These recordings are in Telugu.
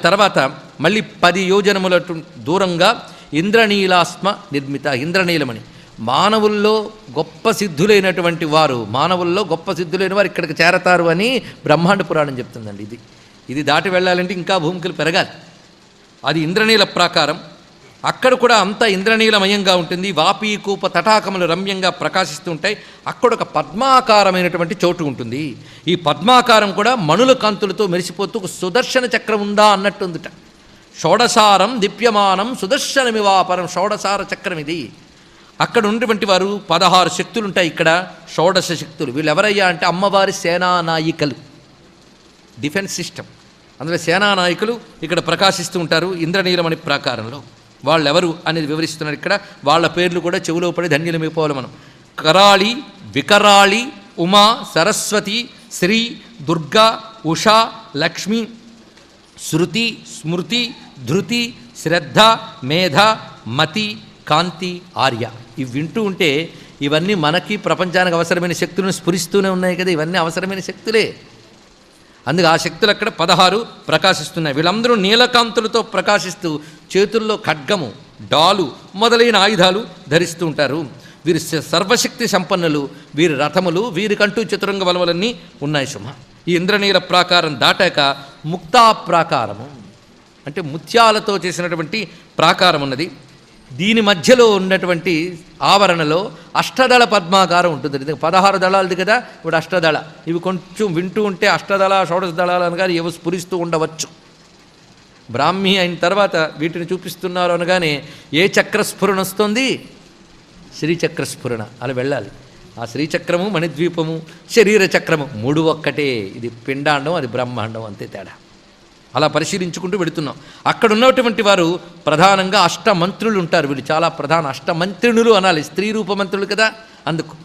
దాని తర్వాత మళ్ళీ పది యోజనముల దూరంగా ఇంద్రనీలాస్మ నిర్మిత ఇంద్రనీలమణి. మానవుల్లో గొప్ప సిద్ధులైనటువంటి వారు మానవుల్లో గొప్ప సిద్ధులైన వారు ఇక్కడికి చేరతారు అని బ్రహ్మాండ పురాణం చెప్తుందండి ఇది. ఇది దాటి వెళ్ళాలంటే ఇంకా భూమికలు పెరగాలి. అది ఇంద్రనీల ప్రాకారం. అక్కడ కూడా అంతా ఇంద్రనీలమయంగా ఉంటుంది. వాపీ కూప తటాకములు రమ్యంగా ప్రకాశిస్తూ ఉంటాయి అక్కడ ఒక పద్మాకారమైనటువంటి చోటు ఉంటుంది. ఈ పద్మాకారం కూడా మణుల కాంతులతో మెరిసిపోతూ ఒక సుదర్శన చక్రం ఉందా అన్నట్టుందిట. షోడసారం దిప్యమానం సుదర్శనమివాపరం షోడసార చక్రం ఇది. అక్కడ ఉన్నటువంటి వారు పదహారు శక్తులు ఉంటాయి ఇక్కడ. షోడశ శక్తులు. వీళ్ళు ఎవరయ్యా అంటే అమ్మవారి సేనానాయికలు. Defence system. అందులో సేనానాయకులు ఇక్కడ ప్రకాశిస్తూ ఉంటారు ఇంద్రనీలమణి ప్రాకారంలో. వాళ్ళెవరు అనేది వివరిస్తున్నారు ఇక్కడ. వాళ్ళ పేర్లు కూడా చెవులో పడి ధన్యులమైపోవాలి మనం. కరాళి వికరాళి ఉమా సరస్వతి శ్రీ దుర్గా ఉషా లక్ష్మి శృతి స్మృతి ధృతి శ్రద్ధ మేధ మతి కాంతి ఆర్య. ఇవి వింటూ ఉంటే ఇవన్నీ మనకి ప్రపంచానికి అవసరమైన శక్తులను స్ఫురిస్తూనే ఉన్నాయి కదా. ఇవన్నీ అవసరమైన శక్తులే. అందుకే ఆ శక్తులు అక్కడ పదహారు ప్రకాశిస్తున్నాయి. వీళ్ళందరూ నీలకాంతులతో ప్రకాశిస్తూ చేతుల్లో ఖడ్గము డాలు మొదలైన ఆయుధాలు ధరిస్తూ ఉంటారు. వీరి సర్వశక్తి సంపన్నులు వీరి రథములు వీరికంటూ చతురంగ బలములన్నీ ఉన్నాయి సుమ. ఈ ఇంద్రనీల ప్రాకారం దాటాక ముక్తా ప్రాకారము అంటే ముత్యాలతో చేసినటువంటి ప్రాకారం ఉన్నది. దీని మధ్యలో ఉన్నటువంటి ఆవరణలో అష్టదళ పద్మాకారం ఉంటుంది. పదహారు దళాలది కదా ఇప్పుడు అష్టదళ. ఇవి కొంచెం వింటూ ఉంటే అష్టదళ షోడశ దళాలు అనగానే ఏవో స్ఫురిస్తూ ఉండవచ్చు. బ్రాహ్మి అయిన తర్వాత వీటిని చూపిస్తున్నారు అనగానే ఏ చక్రస్ఫురణ వస్తుంది? శ్రీచక్రస్ఫురణ. అలా వెళ్ళాలి. ఆ శ్రీచక్రము మణిద్వీపము శరీర చక్రము మూడు ఒక్కటే. ఇది పిండాండం అది బ్రహ్మాండం అంతే తేడా. అలా పరిశీలించుకుంటూ వెళుతున్నాం. అక్కడ ఉన్నటువంటి వారు ప్రధానంగా అష్టమంత్రులు ఉంటారు వీళ్ళు. చాలా ప్రధాన అష్టమంత్రిణులు అనాలి. స్త్రీ రూపమంత్రులు కదా. అందుకు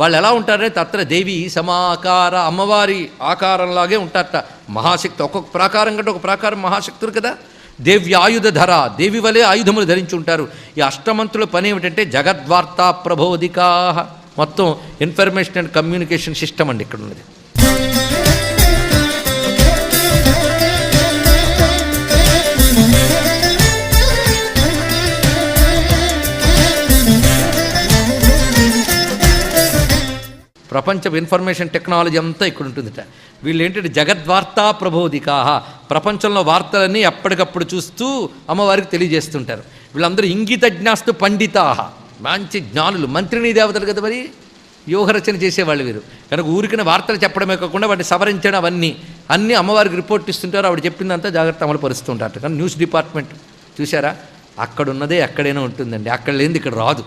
వాళ్ళు ఎలా ఉంటారంటే తత్ర దేవి సమాకార అమ్మవారి ఆకారంలాగే ఉంటారట. మహాశక్తి ఒక్కొక్క ప్రాకారం కంటే ఒక ప్రాకారం మహాశక్తులు కదా. దేవ్యాయుధ ధర. దేవి వలె ఆయుధములు ధరించి ఉంటారు. ఈ అష్టమంత్రుల పని ఏమిటంటే జగద్వార్తా ప్రబోధికా మొత్తం ఇన్ఫర్మేషన్ అండ్ కమ్యూనికేషన్ సిస్టమ్ అండి ఇక్కడ ఉన్నది ప్రపంచ ఇన్ఫర్మేషన్ టెక్నాలజీ అంతా ఇక్కడ ఉంటుందిట. వీళ్ళు ఏంటంటే జగద్వార్తా ప్రబోధికాహ. ప్రపంచంలో వార్తలన్నీ ఎప్పటికప్పుడు చూస్తూ అమ్మవారికి తెలియజేస్తుంటారు. వీళ్ళందరూ ఇంగిత జ్ఞాస్తు పండితాహ. మంచి జ్ఞానులు. మంత్రిని దేవతలు కదా మరి? వ్యూహరచన చేసేవాళ్ళు వీరు. కనుక ఊరికిన వార్తలు చెప్పడమే కాకుండా వాటిని సవరించడం అవన్నీ. అన్నీ అమ్మవారికి రిపోర్ట్ ఇస్తుంటారు. ఆవిడ చెప్పిందంతా జాగ్రత్త అమలు పరుస్తుంటారు కానీ న్యూస్ డిపార్ట్మెంట్ చూసారా అక్కడ ఉన్నదే ఎక్కడైనా ఉంటుందండి. అక్కడ లేనిది ఇక్కడ రాదు.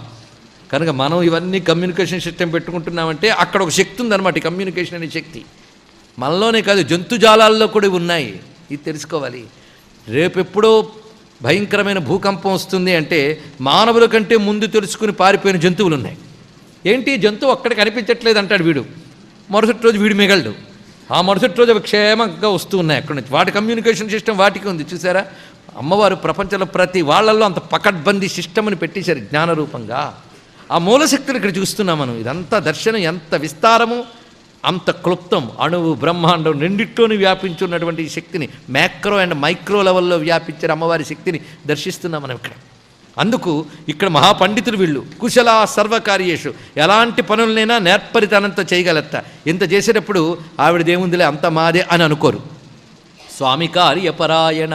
కనుక మనం ఇవన్నీ కమ్యూనికేషన్ సిస్టమ్ పెట్టుకుంటున్నామంటే అక్కడ ఒక శక్తి ఉందన్నమాట కమ్యూనికేషన్ అనే శక్తి. మనలోనే కాదు జంతుజాలాల్లో కూడా ఉన్నాయి. ఇది తెలుసుకోవాలి. రేపెప్పుడో భయంకరమైన భూకంపం వస్తుంది అంటే మానవుల కంటే ముందు తెలుసుకుని పారిపోయిన జంతువులు ఉన్నాయి. ఏంటి? జంతువు అక్కడ కనిపించట్లేదు అంటాడు వీడు. మరుసటి రోజు వీడు మిగలడు. ఆ మరుసటి రోజు అవి క్షేమంగా వస్తూ ఉన్నాయి అక్కడి నుంచి. వాటి కమ్యూనికేషన్ సిస్టమ్ వాటికి ఉంది చూసారా? అమ్మవారు ప్రపంచంలో ప్రతి వాళ్ళల్లో అంత పకడ్బందీ సిస్టమ్ని పెట్టేశారు జ్ఞానరూపంగా. ఆ మూలశక్తిని ఇక్కడ చూస్తున్నాం మనం. ఇదంతా దర్శనం ఎంత విస్తారము అంత క్లుప్తం అణువు బ్రహ్మాండం నిండిట్లోని వ్యాపించున్నటువంటి ఈ శక్తిని మ్యాక్రో అండ్ మైక్రో లెవెల్లో వ్యాపించిన అమ్మవారి శక్తిని దర్శిస్తున్నాం మనం ఇక్కడ. అందుకు ఇక్కడ మహాపండితులు వీళ్ళు కుశల సర్వకార్యేషు ఎలాంటి పనులనైనా నేర్పరితనంతో చేయగలత్త ఇంత చేసేటప్పుడు ఆవిడదేముందిలే అంత మాదే అని అనుకోరు. స్వామి కార్యపరాయణ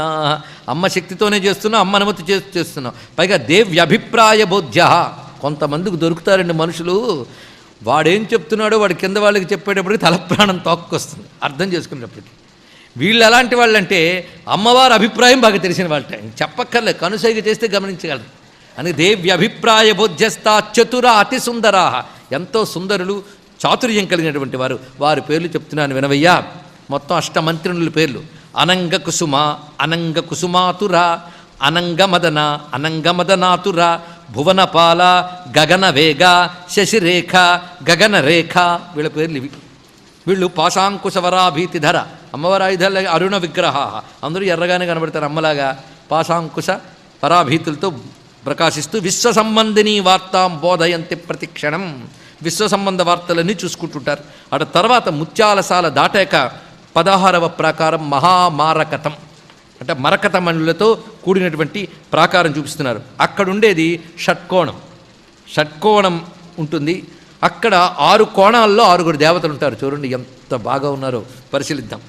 అమ్మ శక్తితోనే చేస్తున్నాం అమ్మ అనుమతి చేస్తున్నాం. పైగా దేవ్యభిప్రాయ బోధ్య. కొంతమందికి దొరుకుతారండి మనుషులు. వాడేం చెప్తున్నాడో వాడు కింద వాళ్ళకి చెప్పేటప్పటికి తల ప్రాణం తోక్కొస్తుంది. అర్థం చేసుకునేటప్పటికి. వీళ్ళు ఎలాంటి వాళ్ళంటే అమ్మవారి అభిప్రాయం బాగా తెలిసిన వాళ్ళట. చెప్పక్కర్లే కనుసైగ చేస్తే గమనించగలరు. అని దేవ్య అభిప్రాయ బోధ్యస్థ చతుర అతి సుందరా ఎంతో సుందరులు చాతుర్యం కలిగినటువంటి వారు. వారి పేర్లు చెప్తున్నాను వినవయ్యా. మొత్తం అష్టమంత్రినుల పేర్లు. అనంగ కుసుమ అనంగ కుసుమాతుర అనంగమదన అనంగమదనాతుర భువనపాల గగన వేగ శశిరేఖ గగనరేఖ వీళ్ళ పేర్లు ఇవి. వీళ్ళు పాశాంకుశవరాభీతిధర అమ్మవారి ఆయుధాల అరుణ విగ్రహ. అందరూ ఎర్రగానే కనబడతారు అమ్మలాగా. పాశాంకుశ పరాభీతులతో ప్రకాశిస్తూ విశ్వ సంబంధిని వార్తాం బోధయంతి ప్రతిక్షణం. విశ్వ సంబంధ వార్తలన్నీ చూసుకుంటుంటారు. అటు తర్వాత ముత్యాలసాల దాటాక పదహారవ ప్రకారం మహామారకథం. అంటే మరకత మణులతో కూడినటువంటి ప్రాకారం చూపిస్తున్నారు. అక్కడ ఉండేది షట్కోణం. షట్కోణం ఉంటుంది. అక్కడ ఆరు కోణాల్లో ఆరుగురు దేవతలు ఉంటారు. చూడండి ఎంత బాగా ఉన్నారో పరిశీలిద్దాం.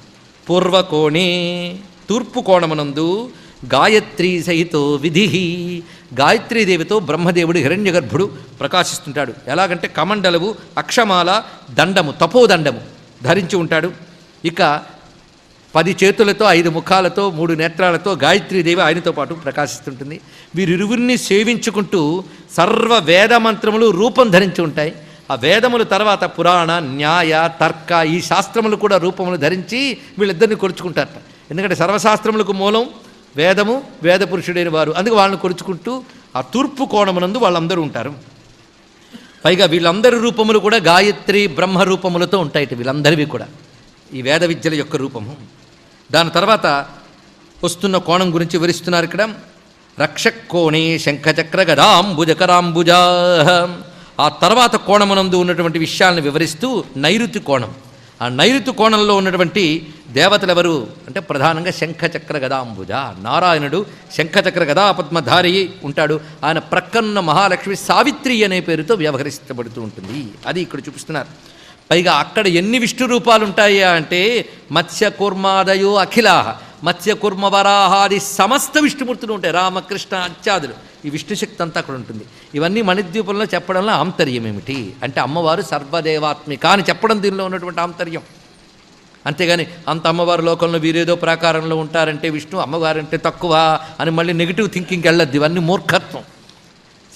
పూర్వకోణే తూర్పు కోణమునందు గాయత్రి సహితో విధి గాయత్రీదేవితో బ్రహ్మదేవుడు హిరణ్యగర్భుడు ప్రకాశిస్తుంటాడు. ఎలాగంటే కమండలవు అక్షమాల దండము తపోదండము ధరించి ఉంటాడు. ఇక పది చేతులతో ఐదు ముఖాలతో మూడు నేత్రాలతో గాయత్రీదేవి ఆయనతో పాటు ప్రకాశిస్తుంటుంది. వీరిరువురిని సేవించుకుంటూ సర్వ వేద మంత్రములు రూపం ధరించి ఉంటాయి. ఆ వేదముల తర్వాత పురాణ న్యాయ తర్క ఈ శాస్త్రములు కూడా రూపములు ధరించి వీళ్ళిద్దరిని కొరుచుకుంటారట ఎందుకంటే సర్వశాస్త్రములకు మూలం వేదము వేద పురుషుడైన వారు. అందుకు వాళ్ళని కొరుచుకుంటూ ఆ తూర్పు కోణమునందు వాళ్ళందరూ ఉంటారు. పైగా వీళ్ళందరి రూపములు కూడా గాయత్రి బ్రహ్మ రూపములతో ఉంటాయి వీళ్ళందరివి కూడా. ఈ వేద విద్యల యొక్క రూపము. దాని తర్వాత వస్తున్న కోణం గురించి వివరిస్తున్నారు ఇక్కడ. రక్షకోణే శంఖచక్ర గదాంబుజకరాంబుజా ఆ తర్వాత కోణమునందు ఉన్నటువంటి విషయాలను వివరిస్తూ నైరుతి కోణం. ఆ నైరుతి కోణంలో ఉన్నటువంటి దేవతలు ఎవరు అంటే ప్రధానంగా శంఖచక్ర గదాంబుజ నారాయణుడు శంఖచక్ర గదా పద్మధారి ఉంటాడు. ఆయన ప్రక్కన్న మహాలక్ష్మి సావిత్రి అనే పేరుతో వ్యవహరిస్తబడుతూ ఉంటుంది. అది ఇక్కడ చూపిస్తున్నారు. పైగా అక్కడ ఎన్ని విష్ణు రూపాలు ఉంటాయా అంటే మత్స్యకూర్మాదయో అఖిలాహ మత్స్యకూర్మ వరాహాది సమస్త విష్ణుమూర్తులు ఉంటాయి రామకృష్ణ అత్యాదులు ఈ విష్ణుశక్తి అంతా అక్కడ ఉంటుంది. ఇవన్నీ మణిద్వీపంలో చెప్పడంలో ఆంతర్యం ఏమిటి? అంటే అమ్మవారు సర్వదేవాత్మిక అని చెప్పడం దీనిలో ఉన్నటువంటి ఆంతర్యం. అంతేగాని అంత అమ్మవారు లోకంలో వీరేదో ప్రాకారంలో ఉంటారంటే విష్ణు అమ్మవారంటే తక్కువ అని మళ్ళీ నెగిటివ్ థింకింగ్కి వెళ్ళద్దు. ఇవన్నీ మూర్ఖత్వం.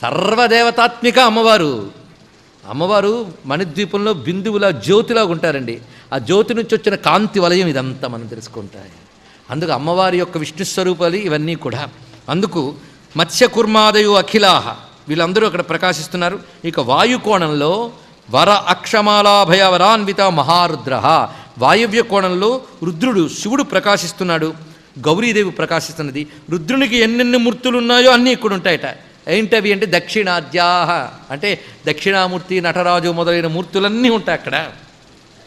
సర్వదేవతాత్మిక అమ్మవారు. అమ్మవారు మణిద్వీపంలో బిందువులా జ్యోతిలాగా ఉంటారండి. ఆ జ్యోతి నుంచి వచ్చిన కాంతి వలయం ఇదంతా మనం తెలుసుకుంటాయి. అందుకు అమ్మవారి యొక్క విష్ణు స్వరూపాలు ఇవన్నీ కూడా. అందుకు మత్స్యకుర్మాదయు అఖిలాహ. వీళ్ళందరూ అక్కడ ప్రకాశిస్తున్నారు. ఇక వాయుకోణంలో వర అక్షమాలాభయ వరాన్విత మహారుద్ర వాయువ్య కోణంలో రుద్రుడు శివుడు ప్రకాశిస్తున్నాడు. గౌరీదేవి ప్రకాశిస్తున్నది. రుద్రునికి ఎన్నెన్ని మూర్తులు ఉన్నాయో అన్నీ ఇక్కడ ఉంటాయట ఏంటవి అంటే దక్షిణాద్యాహ. అంటే దక్షిణామూర్తి నటరాజు మొదలైన మూర్తులన్నీ ఉంటాయి అక్కడ.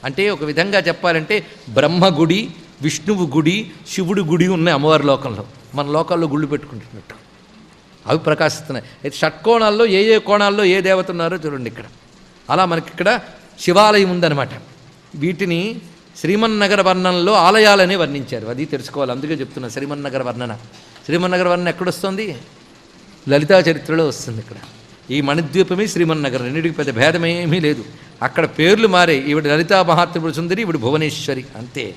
అంటే ఒక విధంగా చెప్పాలంటే బ్రహ్మ గుడి విష్ణువు గుడి శివుడు గుడి ఉన్నాయి అమ్మవారి లోకంలో. మన లోకాల్లో గుళ్ళు పెట్టుకుంటున్నట్టు. అవి ప్రకాశిస్తున్నాయి. అయితే షట్కోణాల్లో ఏ ఏ కోణాల్లో ఏ దేవత ఉన్నారో చూడండి ఇక్కడ. అలా మనకి ఇక్కడ శివాలయం ఉందన్నమాట. వీటిని శ్రీమన్నగర వర్ణనలో ఆలయాలనే వర్ణించారు. అది తెలుసుకోవాలి. అందుకే చెప్తున్నా శ్రీమన్నగర వర్ణన. శ్రీమన్నగర వర్ణన ఎక్కడొస్తుంది? లలితా చరిత్రలో వస్తుంది ఇక్కడ. ఈ మణిద్వీపమే శ్రీమన్నగర్. రెండింటికి పెద్ద భేదమేమీ లేదు. అక్కడ పేర్లు మారే ఈవిడ లలితా మహాత్రిపుర సుందరి ఈవిడ భువనేశ్వరి. అంతే.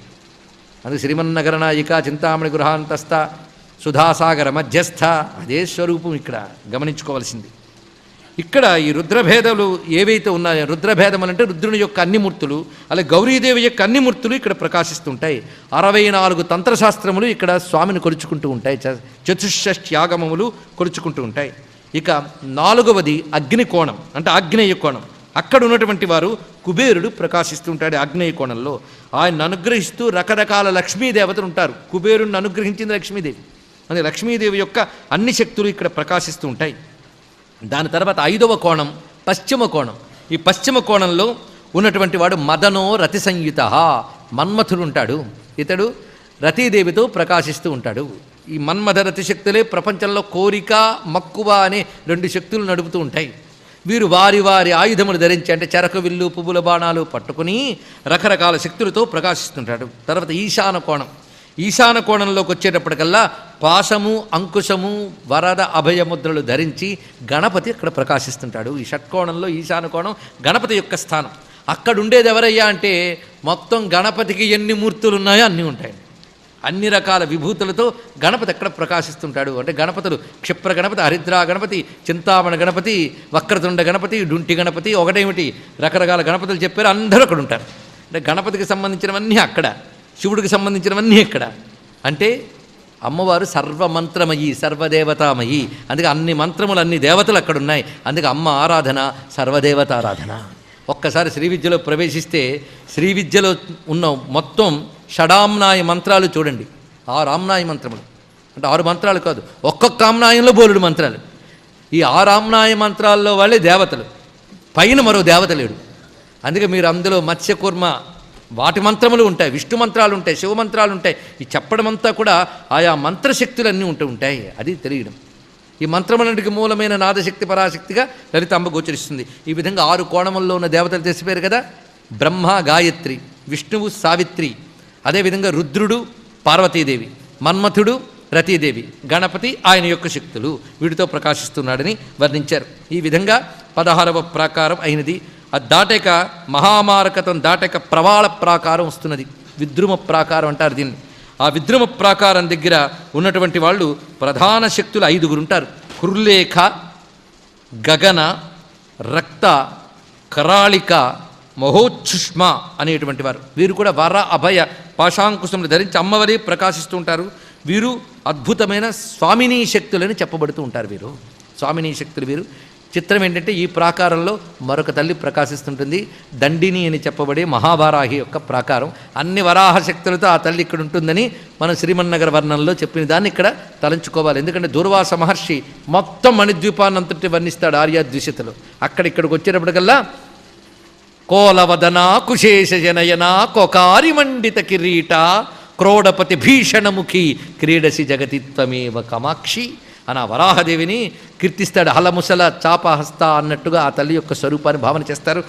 అది శ్రీమన్నగర నాయిక చింతామణి గృహాంతస్థ సుధాసాగర మధ్యస్థ. అదే స్వరూపం ఇక్కడ. గమనించుకోవాల్సింది. ఇక్కడ ఈ రుద్రభేదాలు ఏవైతే ఉన్నాయో రుద్రభేదములు అంటే రుద్రుని యొక్క అన్ని మూర్తులు అలాగే గౌరీదేవి యొక్క అన్ని మూర్తులు ఇక్కడ ప్రకాశిస్తుంటాయి. అరవై నాలుగు తంత్రశాస్త్రములు ఇక్కడ స్వామిని కొలుచుకుంటూ ఉంటాయి చ- చతుషష్ట్యాగమములు కొలుచుకుంటూ ఉంటాయి. ఇక నాలుగవది అగ్ని కోణం అంటే ఆగ్నేయ కోణం. అక్కడ ఉన్నటువంటి వారు కుబేరుడు ప్రకాశిస్తుంటాడు ఆగ్నేయ కోణంలో. ఆయన అనుగ్రహిస్తూ రకరకాల లక్ష్మీదేవతలు ఉంటారు. కుబేరుడిని అనుగ్రహించింది లక్ష్మీదేవి. అంటే లక్ష్మీదేవి యొక్క అన్ని శక్తులు ఇక్కడ ప్రకాశిస్తూ ఉంటాయి. దాని తర్వాత ఐదవ కోణం పశ్చిమ కోణం. ఈ పశ్చిమ కోణంలో ఉన్నటువంటి వాడు మదనో రతి సంయుత. మన్మథుడు ఉంటాడు. ఇతడు రతీదేవితో ప్రకాశిస్తూ ఉంటాడు. ఈ మన్మథ రతి శక్తులే ప్రపంచంలో కోరిక మక్కువ అనే రెండు శక్తులు నడుపుతూ ఉంటాయి. వీరు వారి వారి ఆయుధములు ధరించి అంటే చెరకు విల్లు పువ్వుల బాణాలు పట్టుకుని రకరకాల శక్తులతో ప్రకాశిస్తుంటాడు. తర్వాత ఈశాన కోణం. ఈశాన కోణంలోకి వచ్చేటప్పటికల్లా పాశము అంకుశము వరద అభయముద్రలు ధరించి గణపతి అక్కడ ప్రకాశిస్తుంటాడు. ఈ షట్కోణంలో ఈశాన కోణం గణపతి యొక్క స్థానం. అక్కడ ఉండేది ఎవరయ్యా అంటే మొత్తం గణపతికి ఎన్ని మూర్తులు ఉన్నాయో అన్నీ ఉంటాయి. అన్ని రకాల విభూతులతో గణపతి ఎక్కడ ప్రకాశిస్తుంటాడు. అంటే గణపతులు క్షిప్ర గణపతి హరిద్రా గణపతి చింతామణ గణపతి వక్రతుండ గణపతి డుంటి గణపతి ఒకటేమిటి రకరకాల గణపతులు చెప్పారు. అందరూ అక్కడ ఉంటారు. అంటే గణపతికి సంబంధించినవన్నీ అక్కడ శివుడికి సంబంధించినవన్నీ ఇక్కడ. అంటే అమ్మవారు సర్వమంత్రమయి సర్వదేవతామయి. అందుకే అన్ని మంత్రములు అన్ని దేవతలు అక్కడ ఉన్నాయి అందుకే అమ్మ ఆరాధన సర్వదేవతారాధన. ఒక్కసారి శ్రీ విద్యలో ప్రవేశిస్తే శ్రీ విద్యలో ఉన్న మొత్తం షడామ్నాయ మంత్రాలు చూడండి. ఆరు ఆమ్నాయ మంత్రములు. అంటే ఆరు మంత్రాలు కాదు ఒక్కొక్క ఆమ్నాయంలో బోలుడు మంత్రాలు. ఈ ఆరు ఆమ్నాయ మంత్రాల్లో వాళ్ళే దేవతలు. పైన మరో దేవత లేడు. అందుకే మీరు అందులో మత్స్యకూర్మ వాటి మంత్రములు ఉంటాయి విష్ణు మంత్రాలు ఉంటాయి శివ మంత్రాలు ఉంటాయి. ఈ చెప్పడం అంతా కూడా ఆయా మంత్రశక్తులన్నీ ఉంటూ ఉంటాయి. అది తెలియడం. ఈ మంత్రములన్నిటికి మూలమైన నాదశక్తి పరాశక్తిగా లలితాంబ గోచరిస్తుంది. ఈ విధంగా ఆరు కోణముల్లో ఉన్న దేవతలు తెలిసిపోయారు కదా? బ్రహ్మ గాయత్రి విష్ణువు సావిత్రి. అదేవిధంగా రుద్రుడు పార్వతీదేవి. మన్మథుడు రతీదేవి. గణపతి ఆయన యొక్క శక్తులు. వీటితో ప్రకాశిస్తున్నాడని వర్ణించారు. ఈ విధంగా పదహారవ ప్రాకారం అయినది. అది దాటాక మహామారకతం దాటాక ప్రవాళ ప్రాకారం వస్తున్నది. విద్రుమ ప్రాకారం అంటారు దీన్ని. ఆ విద్రుమ ప్రాకారం దగ్గర ఉన్నటువంటి వాళ్ళు ప్రధాన శక్తులు ఐదుగురు ఉంటారు. కుర్లేఖ గగన రక్త కరాళిక మహోచ్చుష్మ అనేటువంటి వారు. వీరు కూడా వర అభయ పాశాంకుశములు ధరించి అమ్మవరే ప్రకాశిస్తూ ఉంటారు. వీరు అద్భుతమైన స్వామినీ శక్తులని చెప్పబడుతూ ఉంటారు వీరు. స్వామినీ శక్తులు వీరు. చిత్రం ఏంటంటే ఈ ప్రాకారంలో మరొక తల్లి ప్రకాశిస్తుంటుంది. దండిని అని చెప్పబడే మహాభారాహి యొక్క ప్రాకారం. అన్ని వరాహ శక్తులతో ఆ తల్లి ఇక్కడ ఉంటుందని మనం శ్రీమన్నగర వర్ణంలో చెప్పిన దాన్ని ఇక్కడ తలంచుకోవాలి. ఎందుకంటే దుర్వాస మహర్షి మొత్తం మణిద్వీపాన్నంతటి వర్ణిస్తాడు ఆర్యాద్విషతలు. అక్కడ ఇక్కడికి వచ్చేటప్పటికల్లా కోలవదన కుశేష జనయన కొకారి మండిత కిరీట క్రోడపతి భీషణముఖి క్రీడసి జగతిత్వమేవ కమాక్షి. అని ఆ వరాహదేవిని కీర్తిస్తాడు. హలముసల చాపహస్త అన్నట్టుగా ఆ తల్లి యొక్క స్వరూపాన్ని భావన చేస్తారు.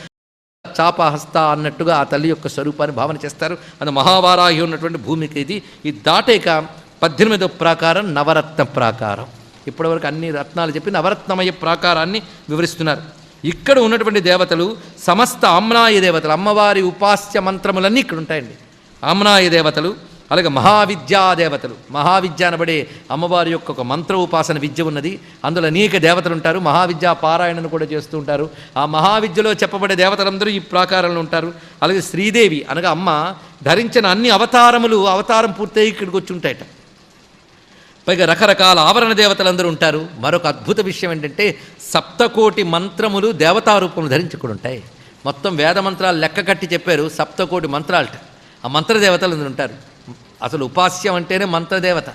చాపహస్త అన్నట్టుగా ఆ తల్లి యొక్క స్వరూపాన్ని భావన చేస్తారు. అది మహావారాహి ఉన్నటువంటి భూమికి ఇది. ఇది దాటేక పద్దెనిమిదో ప్రాకారం నవరత్న ప్రాకారం. ఇప్పటివరకు అన్ని రత్నాలు చెప్పి నవరత్నమయ ప్రాకారాన్ని వివరిస్తున్నారు. ఇక్కడ ఉన్నటువంటి దేవతలు సమస్త ఆమ్నాయ దేవతలు. అమ్మవారి ఉపాస్య మంత్రములన్నీ ఇక్కడ ఉంటాయండి. ఆమ్నాయ దేవతలు అలాగే మహావిద్యా దేవతలు మహావిద్య అనబడే అమ్మవారి యొక్క ఒక మంత్ర ఉపాసన విద్య ఉన్నది. అందులో అనేక దేవతలు ఉంటారు. మహావిద్యా పారాయణను కూడా చేస్తూ ఉంటారు. ఆ మహావిద్యలో చెప్పబడే దేవతలందరూ ఈ ప్రాకారంలో ఉంటారు. అలాగే శ్రీదేవి అనగా అమ్మ ధరించిన అన్ని అవతారములు అవతారం పూర్తయి ఇక్కడికి వచ్చి ఉంటాయట పైగా రకరకాల ఆవరణ దేవతలందరూ ఉంటారు. మరొక అద్భుత విషయం ఏంటంటే సప్తకోటి మంత్రములు దేవతారూపములు ధరించి ఉంటాయి మొత్తం వేద మంత్రాలు లెక్క కట్టి చెప్పారు. సప్తకోటి మంత్రాలట. ఆ మంత్రదేవతలు అందరూ ఉంటారు. అసలు ఉపాస్యం అంటేనే మంత్రదేవత.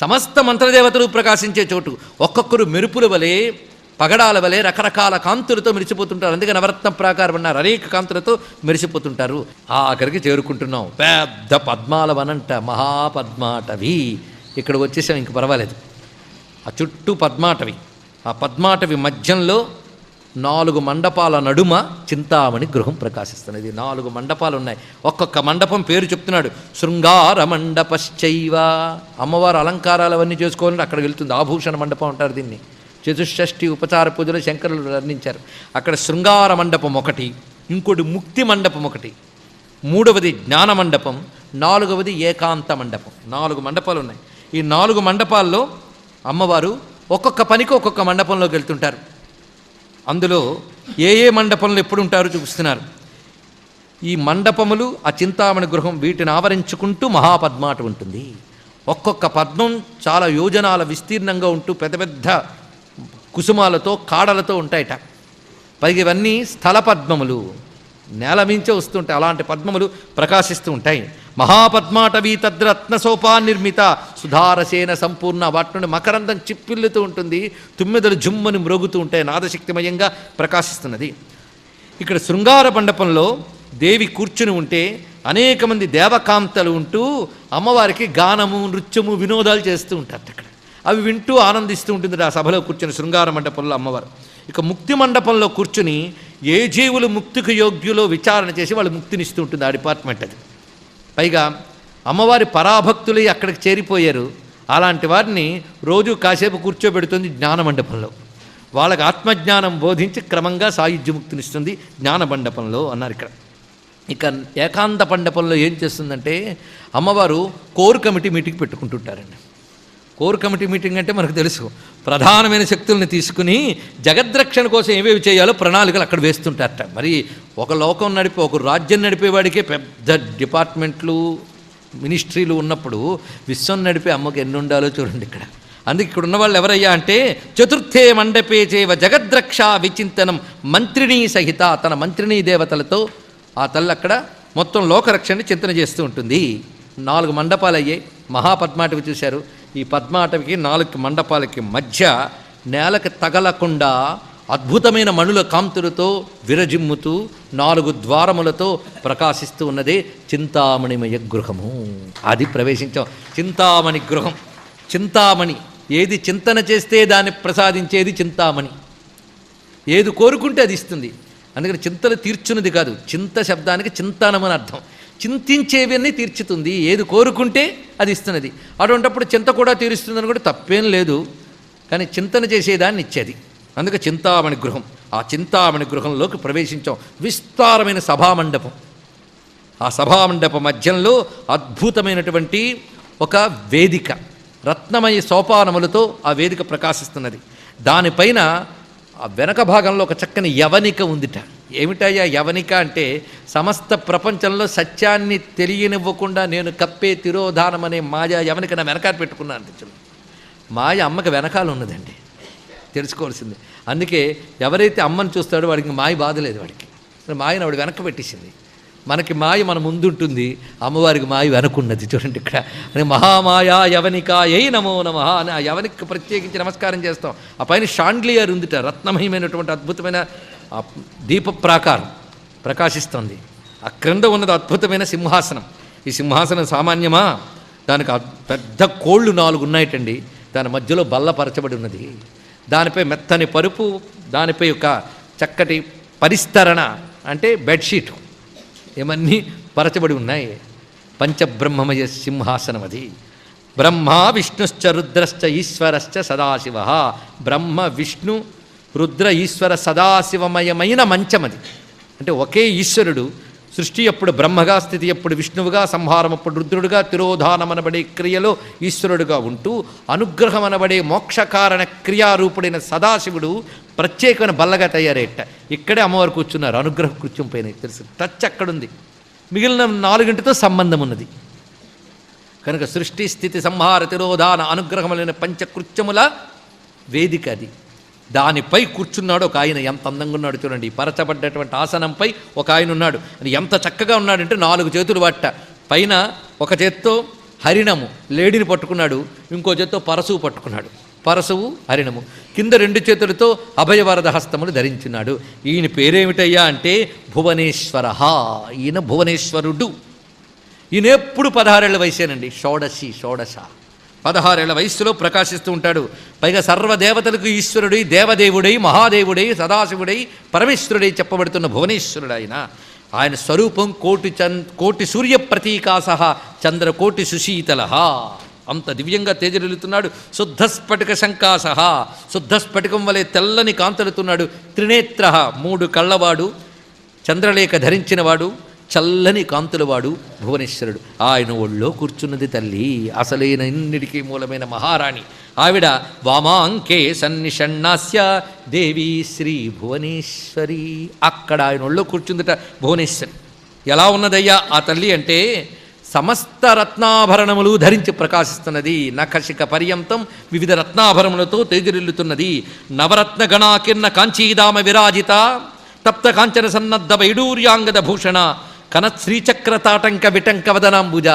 సమస్త మంత్రదేవతలు ప్రకాశించే చోటు. ఒక్కొక్కరు మెరుపుల వలె పగడాల వలె రకరకాల కాంతులతో మెరిసిపోతుంటారు. అందుకే నవరత్న ప్రాకారం ఉన్నారు అనేక కాంతులతో మెరిసిపోతుంటారు. ఆఖరికి చేరుకుంటున్నాం. పెద్ద పద్మాల వనంట మహాపద్మాటవి. ఇక్కడ వచ్చేసాం ఇంక పర్వాలేదు. ఆ చుట్టూ పద్మాటవి. ఆ పద్మాటవి మధ్యంలో నాలుగు మండపాల నడుమ చింతామణి గృహం ప్రకాశిస్తున్నది. నాలుగు మండపాలు ఉన్నాయి. ఒక్కొక్క మండపం పేరు చెప్తున్నాడు. శృంగార మండపశ్చైవ. అమ్మవారు అలంకారాలు చేసుకొని అక్కడ వెళ్తుంది. ఆభూషణ మండపం అంటారు దీన్ని. చతుషష్ఠి ఉపచార పూజలు శంకరులు వర్ణించారు. అక్కడ శృంగార మండపం ఒకటి ఇంకోటి ముక్తి మండపం ఒకటి మూడవది జ్ఞాన మండపం నాలుగవది ఏకాంత మండపం. నాలుగు మండపాలు ఉన్నాయి. ఈ నాలుగు మండపాల్లో అమ్మవారు ఒక్కొక్క పనికి ఒక్కొక్క మండపంలోకి వెళ్తుంటారు. అందులో ఏ ఏ మండపంలో ఎప్పుడు ఉంటారో చూపిస్తున్నారు. ఈ మండపములు ఆ చింతామణి గృహం వీటిని ఆవరించుకుంటూ మహాపద్మాట ఉంటుంది. ఒక్కొక్క పద్మం చాలా యోజనాల విస్తీర్ణంగా ఉంటూ పెద్ద పెద్ద కుసుమాలతో కాడలతో ఉంటాయట. పైగా ఇవన్నీ స్థల పద్మములు. నేల మించే వస్తుంటాయి అలాంటి పద్మములు ప్రకాశిస్తూ ఉంటాయి. మహాపద్మాటవీ తద్రత్న సోపా నిర్మిత సుధారసేన సంపూర్ణ వాటి నుండి మకరందం చిప్పిల్లుతూ ఉంటుంది. తుమ్మెదలు జుమ్మని మ్రోగుతూ ఉంటాయి నాదశక్తిమయంగా ప్రకాశిస్తున్నది. ఇక్కడ శృంగార మండపంలో దేవి కూర్చుని ఉంటే అనేక మంది దేవకాంతలు ఉంటూ అమ్మవారికి గానము నృత్యము వినోదాలు చేస్తూ ఉంటారు అక్కడ. అవి వింటూ ఆనందిస్తూ ఉంటుంది ఆ సభలో కూర్చుని శృంగార మండపంలో అమ్మవారు. ఇక ముక్తి మండపంలో కూర్చుని ఏ జీవులు ముక్తికి యోగ్యులో విచారణ చేసి వాళ్ళు ముక్తినిస్తూ ఉంటుంది ఆ డిపార్ట్మెంట్ అది. పైగా అమ్మవారి పరాభక్తులై అక్కడికి చేరిపోయారు. అలాంటి వారిని రోజు కాసేపు కూర్చోబెడుతుంది జ్ఞాన మండపంలో వాళ్ళకి ఆత్మజ్ఞానం బోధించి క్రమంగా సాయుధ్యముక్తినిస్తుంది జ్ఞాన మండపంలో అన్నారు ఇక్కడ. ఇక ఏకాంత మండపంలో ఏం చేస్తుందంటే అమ్మవారు కోర్ కమిటీ మీటింగ్ పెట్టుకుంటుంటారండి. కోర్ కమిటీ మీటింగ్ అంటే మనకు తెలుసు. ప్రధానమైన శక్తుల్ని తీసుకుని జగద్రక్షణ కోసం ఏమేమి చేయాలో ప్రణాళికలు అక్కడ వేస్తుంటారట. మరి ఒక లోకం నడిపే ఒక రాజ్యం నడిపేవాడికే పెద్ద డిపార్ట్మెంట్లు మినిస్ట్రీలు ఉన్నప్పుడు విశ్వం నడిపే అమ్మకి ఎన్ని ఉండాలో చూడండి ఇక్కడ. అందుకే ఇక్కడ ఉన్న వాళ్ళు ఎవరయ్యా అంటే చతుర్థే మండపే చేవ జగద్రక్ష విచింతనం మంత్రిణీ సహిత తన మంత్రిణీ దేవతలతో ఆ తల్లి అక్కడ మొత్తం లోకరక్షణని చింతన చేస్తూ ఉంటుంది. నాలుగు మండపాలు అయ్యాయి మహాపద్మాటవి చూశారు. ఈ పద్మాటవికి నాలుగు మండపాలకి మధ్య నేలకి తగలకుండా అద్భుతమైన మణుల కాంతులతో విరజిమ్ముతూ నాలుగు ద్వారములతో ప్రకాశిస్తూ ఉన్నదే చింతామణిమయ గృహము. అది ప్రవేశించాం. చింతామణి గృహం. చింతామణి. ఏది చింతన చేస్తే దాన్ని ప్రసాదించేది చింతామణి. ఏది కోరుకుంటే అది ఇస్తుంది. అందుకని చింతలు తీర్చున్నది కాదు. చింత శబ్దానికి చింతనమని అర్థం. చింతించేవన్నీ తీర్చుతుంది. ఏది కోరుకుంటే అది ఇస్తున్నది. అటువంటప్పుడు చింత కూడా తీరుస్తుందని కూడా తప్పేం లేదు. కానీ చింతన చేసేదాన్ని ఇచ్చేది. అందుకే చింతామణి గృహం. ఆ చింతామణి గృహంలోకి ప్రవేశించాం. విస్తారమైన సభామండపం. ఆ సభామండప మధ్యంలో అద్భుతమైనటువంటి ఒక వేదిక. రత్నమయ సోపానములతో ఆ వేదిక ప్రకాశిస్తున్నది. దానిపైన ఆ వెనక భాగంలో ఒక చక్కని యవనిక ఉందిట. ఏమిటయ్యా యవనిక అంటే సమస్త ప్రపంచంలో సత్యాన్ని తెలియనివ్వకుండా నేను కప్పే తిరోధానం అనే మాయా యవనిక నా వెనకాల పెట్టుకున్నాను చూడండి. మాయ అమ్మకి వెనకాల ఉన్నదండి. తెలుసుకోవాల్సింది. అందుకే ఎవరైతే అమ్మని చూస్తాడో వాడికి మాయ బాధలేదు వాడికి. మాయను ఆవిడ వెనక్కి పెట్టేసింది. మనకి మాయ మన ముందుంటుంది. అమ్మవారికి మాయ వెనకున్నది చూడండి ఇక్కడ. అని మహామాయా యవనిక ఏ నమో నమ అని ఆ యవనికి ప్రత్యేకించి నమస్కారం చేస్తాం. ఆ పైన షాండ్లియర్ ఉందిట రత్నమయమైనటువంటి అద్భుతమైన ఆ దీప ప్రాకారం ప్రకాశిస్తుంది. ఆ క్రింద ఉన్నది అద్భుతమైన సింహాసనం. ఈ సింహాసనం సామాన్యమా? దానికి పెద్ద కోళ్ళు నాలుగు ఉన్నాయటండి. దాని మధ్యలో బల్లపరచబడి ఉన్నది. దానిపై మెత్తని పరుపు దానిపై ఒక చక్కటి పరిస్తరణ అంటే బెడ్షీట్. ఇవన్నీ పరచబడి ఉన్నాయి. పంచబ్రహ్మమయ సింహాసనం అది. బ్రహ్మ విష్ణుశ్చ రుద్రశ్చ ఈశ్వరశ్చ సదాశివ. బ్రహ్మ విష్ణు రుద్ర ఈశ్వర సదాశివమయమైన మంచమది. అంటే ఒకే ఈశ్వరుడు సృష్టి అప్పుడు బ్రహ్మగా స్థితి అప్పుడు విష్ణువుగా సంహారం అప్పుడు రుద్రుడుగా తిరోధానమనబడే క్రియలో ఈశ్వరుడుగా ఉంటూ అనుగ్రహం అనబడే మోక్షకారణ క్రియారూపుడైన సదాశివుడు ప్రత్యేకమైన బల్లగా తయారేట ఇక్కడే అమ్మవారు కూర్చున్నారు అనుగ్రహ కృత్యం పైన తెలుసు. టచ్ అక్కడుంది. మిగిలిన నాలుగింటితో సంబంధం ఉన్నది. కనుక సృష్టి స్థితి సంహార తిరోధాన అనుగ్రహములైన పంచకృత్యముల వేదిక అది. దానిపై కూర్చున్నాడు ఒక ఆయన. ఎంత అందంగా ఉన్నాడు చూడండి. పరచబడ్డటువంటి ఆసనంపై ఒక ఆయన ఉన్నాడు. ఎంత చక్కగా ఉన్నాడంటే నాలుగు చేతులు పట్ట పైన ఒక చేత్తో హరిణము లేడీని పట్టుకున్నాడు. ఇంకో చేత్తో పరశువు పట్టుకున్నాడు. పరశువు హరిణము. కింద రెండు చేతులతో అభయవరద హస్తములు ధరించున్నాడు ఈయన పేరేమిటయ్యా అంటే భువనేశ్వర. ఈయన భువనేశ్వరుడు. ఈయన ఎప్పుడు పదహారేళ్ళ వయసేనండి. షోడశి షోడశ. పదహారేళ్ళ వయస్సులో ప్రకాశిస్తూ ఉంటాడు. పైగా సర్వదేవతలకు ఈశ్వరుడై దేవదేవుడై మహాదేవుడై సదాశివుడై పరమేశ్వరుడై చెప్పబడుతున్న భువనేశ్వరుడు ఆయన ఆయన స్వరూపం కోటి చంద్ కోటి సూర్య ప్రతీకాసహ చంద్రకోటి సుశీతల అంత దివ్యంగా తేజలుతున్నాడు శుద్ధస్ఫటిక శంకాసహ శుద్ధస్ఫటికం వలె తెల్లని కాంతలుతున్నాడు. త్రినేత్ర మూడు కళ్ళవాడు. చంద్రలేఖ ధరించినవాడు. చల్లని కాంతులవాడు భువనేశ్వరుడు. ఆయన ఒళ్ళో కూర్చున్నది తల్లి అసలైన ఇన్నిటికీ మూలమైన మహారాణి. ఆవిడ వామాంకే సన్నిషణ్ణాస్య దేవి శ్రీ భువనేశ్వరి. అక్కడ ఆయన ఒళ్ళో కూర్చుందిట భువనేశ్వరి. ఎలా ఉన్నదయ్యా ఆ తల్లి అంటే సమస్త రత్నాభరణములు ధరించి ప్రకాశిస్తున్నది నఖశిక పర్యంతం వివిధ రత్నాభరణములతో తేజరిల్లుతున్నది. నవరత్న గణాకిర్ణ కాంచీదామ విరాజిత తప్త కాంచన సన్నద్ధ వైడూర్యాంగద భూషణ కన శ్రీచక్ర తాటంక విటంక వదనాంబుజ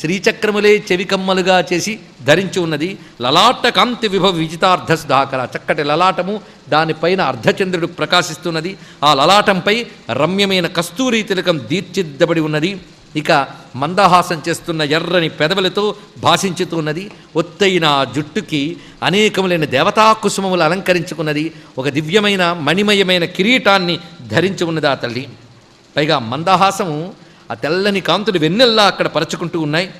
శ్రీచక్రములే చెవికమ్మలుగా చేసి ధరించి ఉన్నది. లలాట కాంతి విభవ విజితార్థ సుధాకర. చక్కటి లలాటము దానిపైన అర్ధచంద్రుడు ప్రకాశిస్తున్నది. ఆ లలాటంపై రమ్యమైన కస్తూరి తిలకం దీర్చిద్దబడి ఉన్నది. ఇక మందహాసం చేస్తున్న ఎర్రని పెదవులతో భాషించుతున్నది. ఒత్తైన ఆ జుట్టుకి అనేకములైన దేవతా కుసుమములు అలంకరించుకున్నది. ఒక దివ్యమైన మణిమయమైన కిరీటాన్ని ధరించి ఉన్నది ఆ తల్లి. పైగా మందహాసము ఆ తెల్లని కాంతులు వెన్నెల్లా అక్కడ పరచుకుంటూ ఉన్నాయి.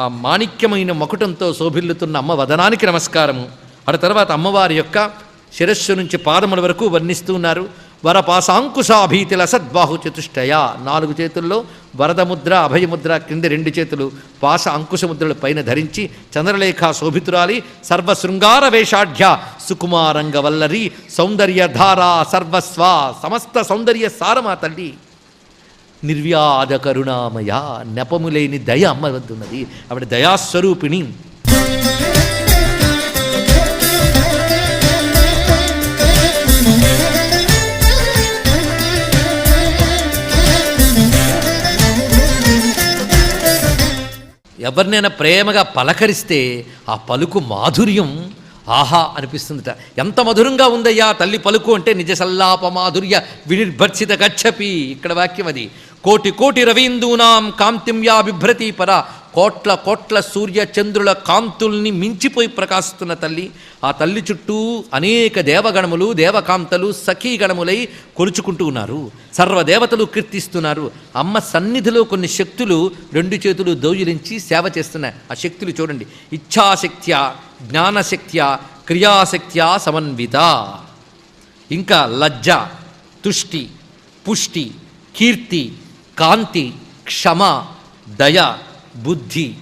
ఆ మాణిక్యమైన మకుటంతో శోభిల్లుతున్న అమ్మ వదనానికి నమస్కారము. ఆ తర్వాత అమ్మవారి యొక్క శిరస్సు నుంచి పాదముల వరకు వర్ణిస్తూ ఉన్నారు. వరపాసాంకుశాభీతిల సద్బాహు చతుష్టయ. నాలుగు చేతుల్లో వరదముద్ర అభయముద్ర కింద రెండు చేతులు పాస అంకుశముద్రలు పైన ధరించి చంద్రలేఖ శోభితురాలి సర్వశృంగార వేషాఢ్య సుకుమారంగ వల్లరి సౌందర్యధారా సర్వస్వ సమస్త సౌందర్య సారమా తల్లి. నిర్వ్యాధ కరుణామయ నెపములేని దయ అమ్మ వద్దున్నది ఆవిడ దయాస్వరూపిణి. ఎవరినైనా ప్రేమగా పలకరిస్తే ఆ పలుకు మాధుర్యం ఆహా అనిపిస్తుందిట. ఎంత మధురంగా ఉందయ్యా తల్లి పలుకు అంటే నిజ సల్లాప మాధుర్య వినిర్భర్సిత గచ్చపి. ఇక్కడ వాక్యం అది. కోటి కోటి రవీందూనాం కాంతిమ్యా బిభ్రతి పర. కోట్ల కోట్ల సూర్య చంద్రుల కాంతుల్ని మించిపోయి ప్రకాశిస్తున్న తల్లి. ఆ తల్లి చుట్టూ అనేక దేవగణములు దేవకాంతలు సఖీగణములై కొలుచుకుంటూ ఉన్నారు. సర్వదేవతలు కీర్తిస్తున్నారు. అమ్మ సన్నిధిలో కొన్ని శక్తులు రెండు చేతులు దౌజిలించి సేవ చేస్తున్నాయి ఆ శక్తులు చూడండి. ఇచ్ఛాశక్త్యా జ్ఞానశక్త్యా క్రియాశక్త్యా సమన్విత. ఇంకా లజ్జ తుష్టి పుష్టి కీర్తి కాంతి క్షమ దయ బుద్ధి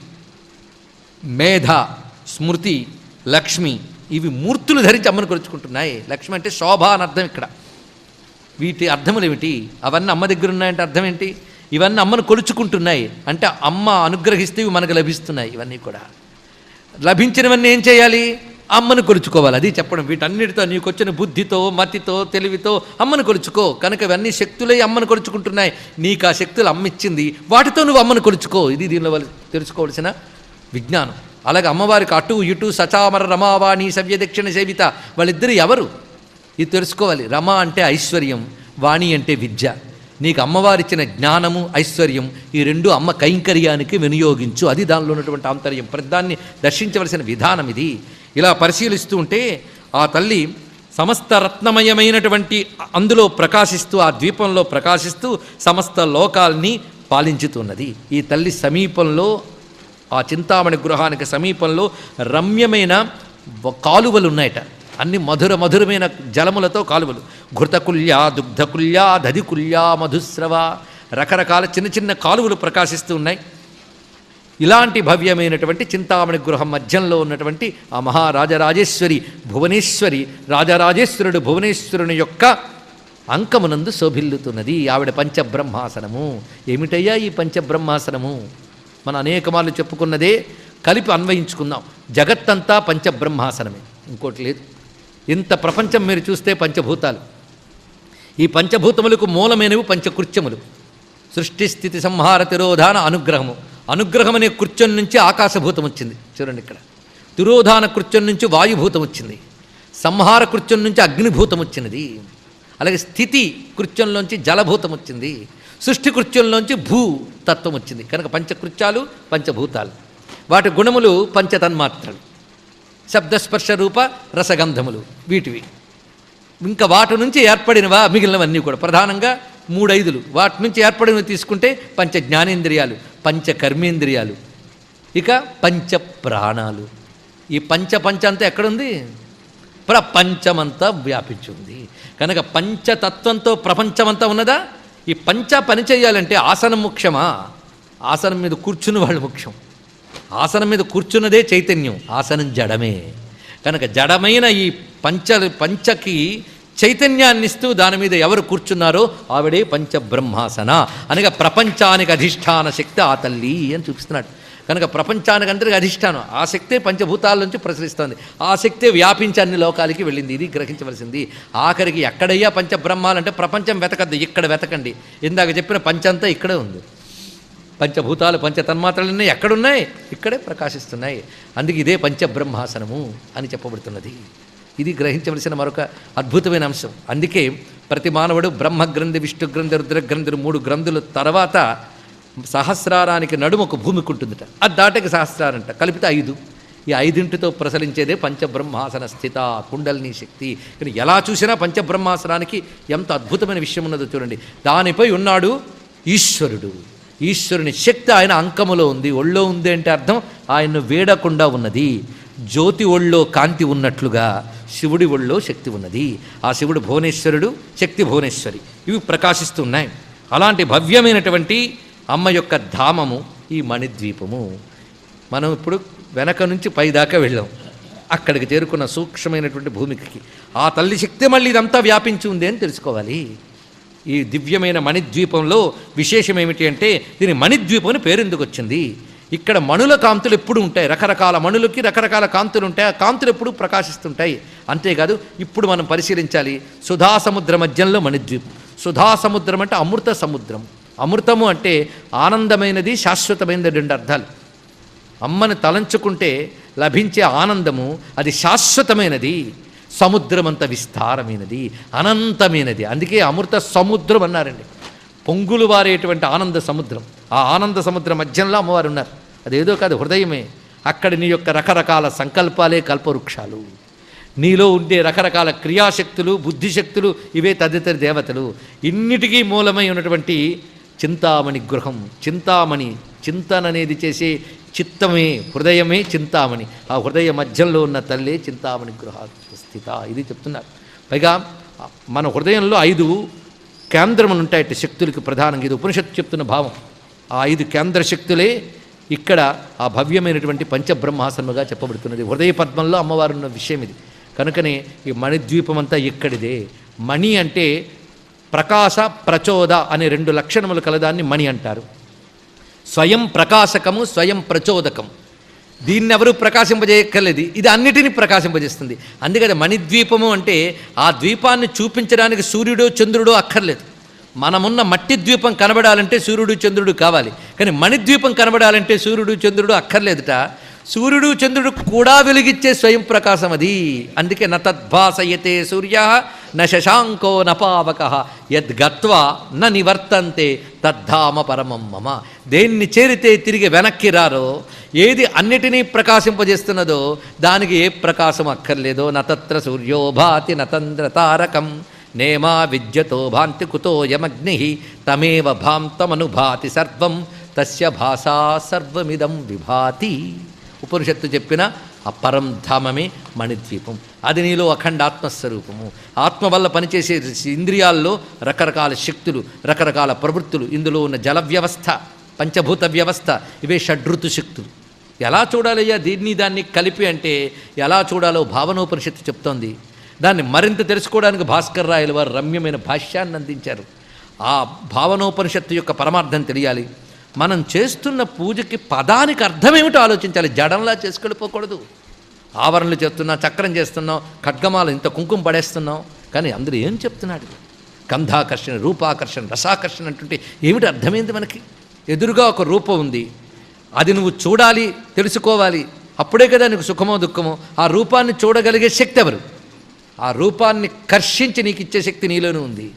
మేధ స్మృతి లక్ష్మి ఇవి మూర్తులు ధరించి అమ్మను కొలుచుకుంటున్నాయి. లక్ష్మి అంటే శోభ అని అర్థం ఇక్కడ. వీటి అర్థములు ఏమిటి? అవన్నీ అమ్మ దగ్గర ఉన్నాయంటే అర్థం ఏంటి? ఇవన్నీ అమ్మను కొలుచుకుంటున్నాయి. అంటే అమ్మ అనుగ్రహిస్తే ఇవి మనకు లభిస్తున్నాయి ఇవన్నీ కూడా. లభించినవన్నీ ఏం చేయాలి? అమ్మను కొలుచుకోవాలి. అది చెప్పడం వీటన్నిటితో నీకు వచ్చిన బుద్ధితో మతితో తెలివితో అమ్మను కొలుచుకో. కనుక ఇవన్నీ శక్తులై అమ్మను కొలుచుకుంటున్నాయి. నీకు ఆ శక్తులు అమ్మిచ్చింది. వాటితో నువ్వు అమ్మను కొలుచుకో. ఇది దీనిలో తెలుసుకోవాల్సిన విజ్ఞానం. అలాగే అమ్మవారికి అటు ఇటు సచామర రమావాణి సవ్య దక్షిణ సేవిత. వాళ్ళిద్దరు ఎవరు? ఇది తెలుసుకోవాలి. రమ అంటే ఐశ్వర్యం వాణి అంటే విద్య. నీకు అమ్మవారిచ్చిన జ్ఞానము ఐశ్వర్యం ఈ రెండు అమ్మ కైంకర్యానికి వినియోగించు. అది దానిలో ఉన్నటువంటి ఆంతర్యం. ప్రతిదాన్ని దర్శించవలసిన విధానం ఇది. ఇలా పరిశీలిస్తూ ఉంటే ఆ తల్లి సమస్త రత్నమయమైనటువంటి అందులో ప్రకాశిస్తూ ఆ ద్వీపంలో ప్రకాశిస్తూ సమస్త లోకాల్ని పాలించుతున్నది. ఈ తల్లి సమీపంలో ఆ చింతామణి గృహానికి సమీపంలో రమ్యమైన కాలువలు ఉన్నాయట. అన్ని మధుర మధురమైన జలములతో కాలువలు. ఘృతకుల్యా దుగ్ధకుల్యా దధికుల్యా మధుస్రవ రకరకాల చిన్న చిన్న కాలువలు ప్రకాశిస్తూ ఉన్నాయి. ఇలాంటి భవ్యమైనటువంటి చింతామణి గృహం మధ్యంలో ఉన్నటువంటి ఆ మహారాజరాజేశ్వరి భువనేశ్వరి రాజరాజేశ్వరుడు భువనేశ్వరుని యొక్క అంకమునందు శోభిల్లుతున్నది. ఆవిడ పంచబ్రహ్మాసనము. ఏమిటయ్యా ఈ పంచబ్రహ్మాసనము? మనం అనేక మార్లు చెప్పుకున్నదే కలిపి అన్వయించుకుందాం. జగత్తంతా పంచబ్రహ్మాసనమే. ఇంకోటి లేదు. ఇంత ప్రపంచం మీరు చూస్తే పంచభూతాలు. ఈ పంచభూతములకు మూలమైనవి పంచకృత్యములు. సృష్టి స్థితి సంహార తిరోధాన అనుగ్రహము. అనుగ్రహం అనే కృత్యం నుంచి ఆకాశభూతం వచ్చింది. చూడండి ఇక్కడ. తిరోధాన కృత్యం నుంచి వాయుభూతం వచ్చింది. సంహార కృత్యం నుంచి అగ్నిభూతం వచ్చినది. అలాగే స్థితి కృత్యంలోంచి జలభూతం వచ్చింది. సృష్టి కృత్యంలోంచి భూ తత్వం వచ్చింది. కనుక పంచకృత్యాలు పంచభూతాలు. వాటి గుణములు పంచతన్మాత్రలు. శబ్దస్పర్శ రూప రసగంధములు వీటివి. ఇంకా వాటి నుంచి ఏర్పడినవా మిగిలినవన్నీ కూడా. ప్రధానంగా మూడైదులు. వాటి నుంచి ఏర్పడినవి తీసుకుంటే పంచ జ్ఞానేంద్రియాలు పంచ కర్మేంద్రియాలు ఇక పంచ ప్రాణాలు. ఈ పంచ పంచ అంతా ఎక్కడుంది? ప్రపంచమంతా వ్యాపించింది. కనుక పంచతత్వంతో ప్రపంచమంతా ఉన్నదా? ఈ పంచ పని చేయాలంటే ఆసనం ముఖ్యమా? ఆసనం మీద కూర్చుని వాళ్ళు ముఖ్యం. ఆసనం మీద కూర్చున్నదే చైతన్యం ఆసనం జడమే. కనుక జడమైన ఈ పంచ పంచకి చైతన్యాన్ని ఇస్తూ దాని మీద ఎవరు కూర్చున్నారో ఆవిడే పంచబ్రహ్మాసన. అనగా ప్రపంచానికి అధిష్టాన శక్తి ఆ తల్లి అని చూపిస్తున్నాడు. కనుక ప్రపంచానికి అందరికీ అధిష్టానం. ఆ శక్తే పంచభూతాల నుంచి ప్రసరిస్తుంది. ఆ శక్తే వ్యాపించి అన్ని లోకాలకి వెళ్ళింది. ఇది గ్రహించవలసింది. ఆఖరికి ఎక్కడయ్యా పంచబ్రహ్మాలంటే ప్రపంచం వెతకద్దు. ఇక్కడ వెతకండి. ఇందాక చెప్పిన పంచంతా ఇక్కడే ఉంది. పంచభూతాలు పంచతన్మాత్రలన్నీ ఎక్కడున్నాయి? ఇక్కడే ప్రకాశిస్తున్నాయి. అందుకే ఇదే పంచబ్రహ్మాసనము అని చెప్పబడుతున్నది. ఇది గ్రహించవలసిన మరొక అద్భుతమైన అంశం. అందుకే ప్రతి మానవుడు బ్రహ్మగ్రంథి విష్ణుగ్రంథి రుద్రగ్రంథులు మూడు గ్రంథుల తర్వాత సహస్రారానికి నడుము ఒక భూమికి ఉంటుందట. అది దాటకి సహస్రారంట. కలిపితే ఐదు. ఈ ఐదింటితో ప్రసరించేదే పంచబ్రహ్మాసన స్థిత కుండలిని శక్తి. కానీ ఎలా చూసినా పంచబ్రహ్మాసనానికి ఎంత అద్భుతమైన విషయం ఉన్నదో చూడండి. దానిపై ఉన్నాడు ఈశ్వరుడు. ఈశ్వరుని శక్తి ఆయన అంకములో ఉంది ఒళ్ళో ఉంది అంటే అర్థం ఆయన్ను వేడకుండా ఉన్నది. జ్యోతి ఒళ్ళో కాంతి ఉన్నట్లుగా శివుడి ఒళ్ళో శక్తి ఉన్నది. ఆ శివుడు భువనేశ్వరుడు శక్తి భువనేశ్వరి. ఇవి ప్రకాశిస్తున్నాయి అలాంటి భవ్యమైనటువంటి అమ్మ యొక్క ధామము ఈ మణిద్వీపము. మనం ఇప్పుడు వెనక నుంచి పైదాకా వెళ్ళాం. అక్కడికి చేరుకున్న సూక్ష్మమైనటువంటి భూమికి. ఆ తల్లి శక్తి మళ్ళీ ఇదంతా వ్యాపించి ఉంది అని తెలుసుకోవాలి. ఈ దివ్యమైన మణిద్వీపంలో విశేషం ఏమిటి అంటే దీని మణిద్వీపం అని పేరెందుకు వచ్చింది? ఇక్కడ మణుల కాంతులు ఎప్పుడు ఉంటాయి? రకరకాల మణులకి రకరకాల కాంతులు ఉంటాయి. ఆ కాంతులు ఎప్పుడు ప్రకాశిస్తుంటాయి? అంతేకాదు ఇప్పుడు మనం పరిశీలించాలి. సుధా సముద్ర మధ్యంలో మణిద్వీపం. సుధా సముద్రం అంటే అమృత సముద్రం. అమృతము అంటే ఆనందమైనది శాశ్వతమైనది రెండు అర్థాలు. అమ్మని తలంచుకుంటే లభించే ఆనందము అది శాశ్వతమైనది. సముద్రమంత విస్తారమైనది అనంతమైనది. అందుకే అమృత సముద్రం అన్నారండి. పొంగులు వారేటువంటి ఆనంద సముద్రం. ఆ ఆనంద సముద్రం మధ్యంలో అమ్మవారు ఉన్నారు. అదేదో కాదు హృదయమే. అక్కడ నీ యొక్క రకరకాల సంకల్పాలే కల్పవృక్షాలు. నీలో ఉండే రకరకాల క్రియాశక్తులు బుద్ధిశక్తులు ఇవే తదితర దేవతలు. ఇన్నిటికీ మూలమై ఉన్నటువంటి చింతామణి గృహం. చింతామణి చింతన అనేది చేసే చిత్తమే హృదయమే చింతామణి. ఆ హృదయ మధ్యంలో ఉన్న తల్లే చింతామణి గృహ స్థిత. ఇది చెప్తున్నారు. పైగా మన హృదయంలో ఐదు కేంద్రములు ఉంటాయట శక్తులకు ప్రధానంగా. ఇది ఉపనిషత్తు చెప్తున్న భావం. ఆ ఐదు కేంద్ర శక్తులే ఇక్కడ ఆ భవ్యమైనటువంటి పంచబ్రహ్మాసనముగా చెప్పబడుతున్నది. హృదయ పద్మంలో అమ్మవారు ఉన్న విషయం ఇది. కనుకనే ఈ మణిద్వీపం అంతా ఇక్కడిదే. మణి అంటే ప్రకాశ ప్రచోద అనే రెండు లక్షణములు కలదాన్ని మణి అంటారు. స్వయం ప్రకాశకము స్వయం ప్రచోదకం దీన్ని ఎవరు ప్రకాశింపజేయక్కర్లేదు. ఇది అన్నిటినీ ప్రకాశింపజేస్తుంది. అందుకని మణిద్వీపము అంటే ఆ ద్వీపాన్ని చూపించడానికి సూర్యుడు చంద్రుడు అక్కర్లేదు. మనమున్న మట్టి ద్వీపం కనబడాలంటే సూర్యుడు చంద్రుడు కావాలి. కానీ మణిద్వీపం కనబడాలంటే సూర్యుడు చంద్రుడు అక్కర్లేదుట. సూర్యుడు చంద్రుడు కూడా వెలిగిచ్చే స్వయం ప్రకాశం అది. అందుకే న తద్భాసయతే సూర్య న శశాంకో న పావక. యద్గత్వా న నివర్తంతే. తద్ధామ పరమం మమ. దేన్ని చేరితే తిరిగి వెనక్కి రారో ఏది అన్నిటినీ ప్రకాశింపజేస్తున్నదో దానికి ఏ ప్రకాశం అక్కర్లేదో నతత్ర సూర్యో భాతి నతంద్ర తారకం నేమా విద్యతో భాంతి కుతో యమగ్ని తమేవ భాంతమనుభాతి సర్వం తస్య భాషా సర్వమిదం విభాతి. ఉపనిషత్తు చెప్పిన ఆ పరం ధామమే మణిద్వీపం. అది నీలో అఖండ ఆత్మస్వరూపము. ఆత్మ వల్ల పనిచేసే ఇంద్రియాల్లో రకరకాల శక్తులు రకరకాల ప్రవృత్తులు. ఇందులో ఉన్న జల వ్యవస్థ పంచభూత వ్యవస్థ ఇవే షడ్రుతు శక్తులు. ఎలా చూడాలయ్యా దీన్ని దాన్ని కలిపి అంటే ఎలా చూడాలో భావనోపనిషత్తు చెప్తోంది. దాన్ని మరింత తెలుసుకోవడానికి భాస్కర్ రాయల వారు రమ్యమైన భాష్యాన్ని అందించారు. ఆ భావనోపనిషత్తు యొక్క పరమార్థం తెలియాలి. మనం చేస్తున్న పూజకి పదానికి అర్థమేమిటో ఆలోచించాలి. జడంలా చేసుకెళ్ళిపోకూడదు. ఆవరణలు చేస్తున్నాం చక్రం చేస్తున్నాం ఖడ్గమాల ఇంత కుంకుమ పడేస్తున్నాం కానీ అందరూ ఏం చెప్తున్నాడు? గంధాకర్షణ రూపాకర్షణ రసాకర్షణ అంటుంటే ఏమిటి అర్థమైంది మనకి? ఎదురుగా ఒక రూపం ఉంది. అది నువ్వు చూడాలి తెలుసుకోవాలి. అప్పుడే కదా నీకు సుఖమో దుఃఖమో. ఆ రూపాన్ని చూడగలిగే శక్తి ఎవరు? ఆ రూపాన్ని కర్షించి నీకు ఇచ్చే శక్తి నీలోనే ఉంది.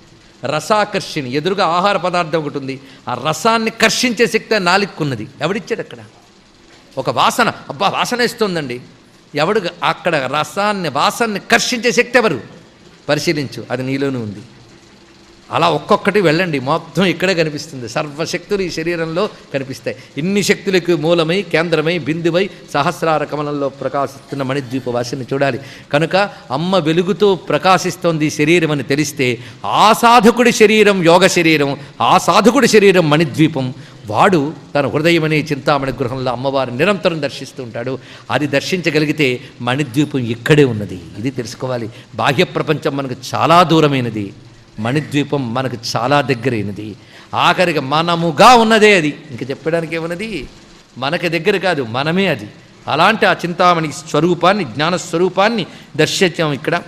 రసాకర్షిణి ఎదురుగా ఆహార పదార్థం ఒకటి ఉంది. ఆ రసాన్ని కర్షించే శక్తి నాలిక్కున్నది. ఎవడిచ్చాడు అక్కడ ఒక వాసన. అబ్బా వాసన ఇస్తుందండి ఎవడు అక్కడ రసాన్ని వాసనని కర్షించే శక్తి ఎవరు? పరిశీలించు అది నీలోనూ ఉంది. అలా ఒక్కొక్కటి వెళ్ళండి. మొత్తం ఇక్కడే కనిపిస్తుంది. సర్వశక్తులు ఈ శరీరంలో కనిపిస్తాయి. ఇన్ని శక్తులకు మూలమై కేంద్రమై బిందువై సహస్రార కమలంలో ప్రకాశిస్తున్న మణిద్వీప వాసిని చూడాలి. కనుక అమ్మ వెలుగుతో ప్రకాశిస్తోంది శరీరం అని తెలిస్తే ఆ సాధకుడి శరీరం యోగ శరీరం ఆ సాధకుడి శరీరం మణిద్వీపం. వాడు తన హృదయమనే చింతామణి గృహంలో అమ్మవారిని నిరంతరం దర్శిస్తూ ఉంటాడు. అది దర్శించగలిగితే మణిద్వీపం ఇక్కడే ఉన్నది. ఇది తెలుసుకోవాలి. బాహ్య ప్రపంచం మనకు చాలా దూరమైనది. మణిద్వీపం మనకు చాలా దగ్గరైనది. ఆఖరికి మనముగా ఉన్నదే అది. ఇంక చెప్పడానికి ఏమున్నది? మనకి దగ్గర కాదు మనమే అది. అలాంటి ఆ చింతామణి స్వరూపాన్ని జ్ఞాన స్వరూపాన్ని దర్శించాం ఇక్కడ.